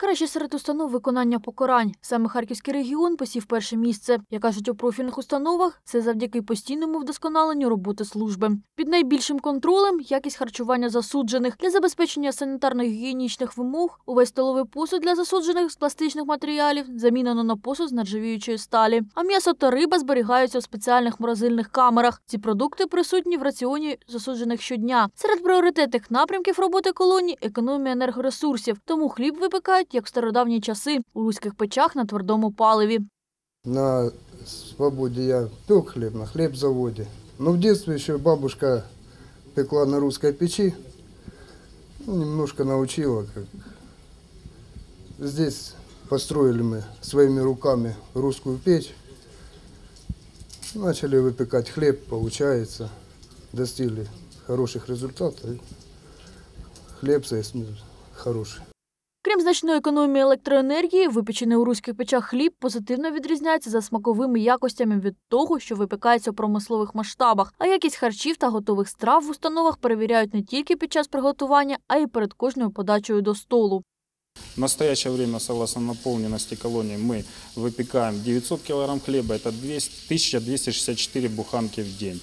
Краще серед установ виконання покарань. Саме Харківський регіон посів перше місце. Як кажуть у профільних установах, це завдяки постійному вдосконаленню роботи служби. Під найбільшим контролем якість харчування засуджених для забезпечення санітарно-гігієнічних вимог. Увесь столовий посуд для засуджених з пластичних матеріалів замінено на посуд з нержавіючої сталі. А м'ясо та риба зберігаються в спеціальних морозильних камерах. Ці продукти присутні в раціоні засуджених щодня. Серед пріоритетних напрямків роботи колонії економія енергоресурсів. Тому хліб випекають як в стародавні часи у руських печах на твердому паливі. На свободе я пек хлеб на хлебзаводе. Но в детстве еще бабушка пекла на русской печи. Ну, немножко научила. Как. Здесь построили мы своими руками русскую печь. Начали выпекать хлеб, получается. Достигли хороших результатов. Хлеб здесь ну, хороший. Крім значної економії електроенергії, випечений у руських печах хліб позитивно відрізняється за смаковими якостями від того, що випікається у промислових масштабах. А якість харчів та готових страв в установах перевіряють не тільки під час приготування, а й перед кожною подачею до столу. В настоящее время, согласно наполненности колонии, мы выпекаем 900 килограмм хлеба, это 200 1264 буханки в день.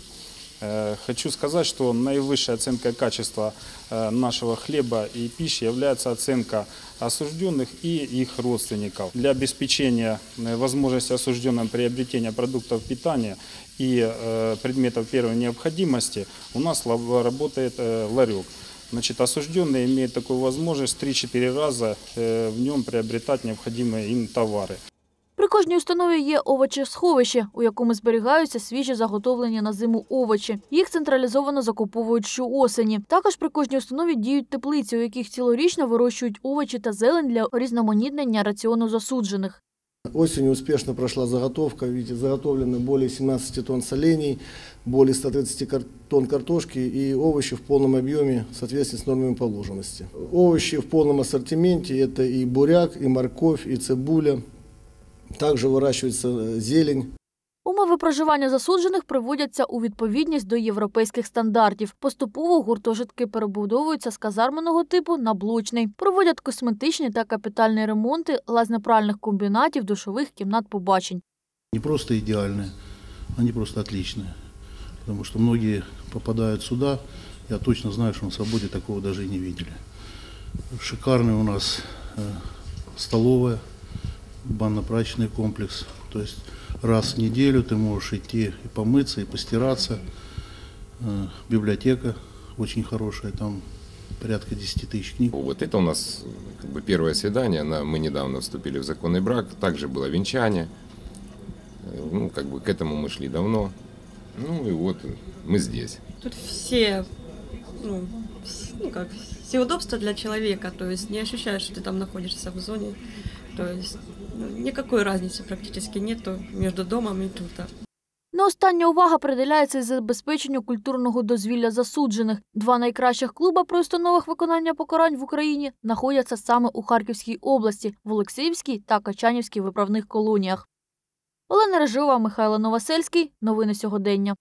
Э, Хочу сказать, что наивысшей оценкой качества э, нашего хлеба и пищи является оценка осужденных и их родственников. Для обеспечения э, возможности осужденным приобретения продуктов питания и э, предметов первой необходимости у нас ла- работает э, ларек. Значит, осужденные имеют такую возможность 3-4 раза э, в нем приобретать необходимые им товары. При кожній установі є овочесховище, у якому зберігаються свіжі заготовлені на зиму овочі. Їх централізовано закуповують щоосені. Також при кожній установі діють теплиці, у яких цілорічно вирощують овочі та зелень для різноманітнення раціону засуджених. Осенью успешно прошла заготовка. Видите, заготовлено более 17 тонн солений, более 130 тонн картошки и овощи в полном объеме в соответствии с нормами положенности. Овощи в полном ассортименте – это и буряк, и морковь, и цибуля. Также выращивается э, зелень. Умови проживання засуджених приводяться у відповідність до європейських стандартів. Поступово гуртожитки перебудовуються з казарменого типу на блочний. Проводять косметичні та капітальні ремонти лазнепральних комбінатів, душових кімнат побачень. не просто идеальные, они просто отличные. Потому что многие попадают сюда, я точно знаю, что на свободе такого даже и не видели. Шикарный у нас э, столовая, Банно-прачечный комплекс. То есть раз в неделю ты можешь идти и помыться, и постираться. Э, библиотека очень хорошая, там порядка 10 тысяч книг. Вот это у нас как бы первое свидание. Мы недавно вступили в законный брак. Также было венчание. Э, Ну, как бы к этому мы шли давно. Ну и вот мы здесь. Тут все, ну, вс- ну как, все удобства для человека, то есть не ощущаешь, что ты там находишься в зоне, то есть ну, никакой разницы практически нету между домом и тут. Не остання увага приділяється забезпеченню культурного дозвілля засуджених. Два найкращих клуба при установах виконання покарань в Україні знаходяться саме у Харківській області, в Олексіївській та Качанівській виправних колоніях. Олена Режова, Михайло Новосельський. Новини сьогодення.